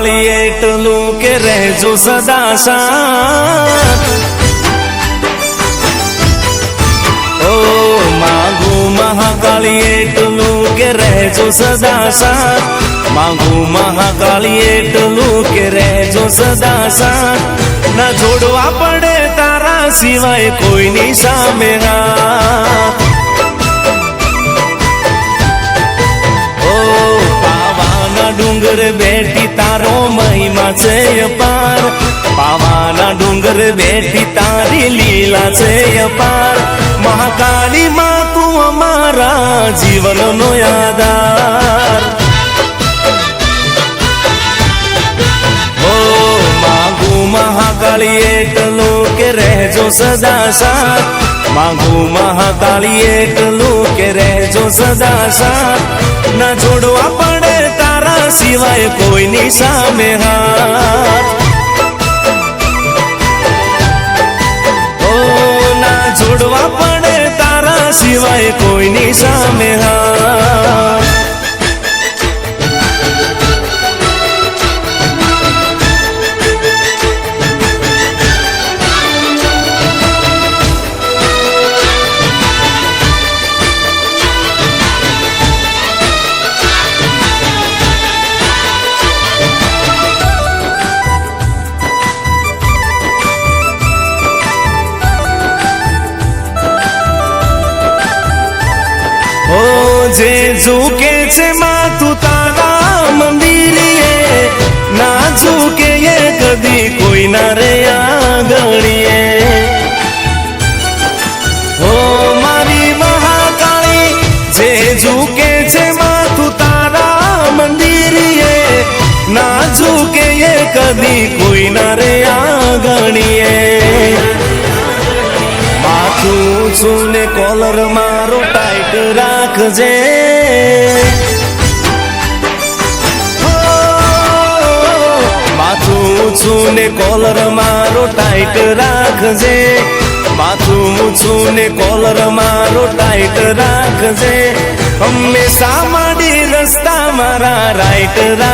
મહાકાળી એટલું કે રહેજો સદા શાંત ઓ માગુ મહાકાળી એટલું કે રહેજો સદા માગુ મહાકાળી એટલું કે રહેજો સદા ના જોડવા પડે તારા સિવાય કોઈની સામે ના ડુંગર બેઠી તારો મહિમા છે અપાર પાવાના ડુંગર બેઠી તારી લીલા છે અપાર મહાકાળી માં તું અમારા જીવનનો આધાર મહાકાળી એટલું કે રહેજો સદા સાથ માગુ મહાકાળી એટલું કે રહેજો સદા સાથ ના છોડવા પડે તારા સિવાય કોઈની સામે હાથ સિવાય કોઈની સામે ઓ જે ઝૂકે છે માથું તારા મંદિરે, ના ઝૂકે એ કદી કોઈ ના રે આંગણીએ ઓ મારી મહાકાળી, જે ઝૂકે છે માથું તારા મંદિરે, ના ઝૂકે એ કદી કોઈ ના રે આંગણીએ માથું છું ને કોલર મારો ટાઈટ રાખજે માથું છું ને કોલર મારો ટાઈટ રાખજે. માથું છું ને કોલર મારો ટાઈટ રાખજે. હંમેશા માડી રસ્તા મારા રાઈટ રાખ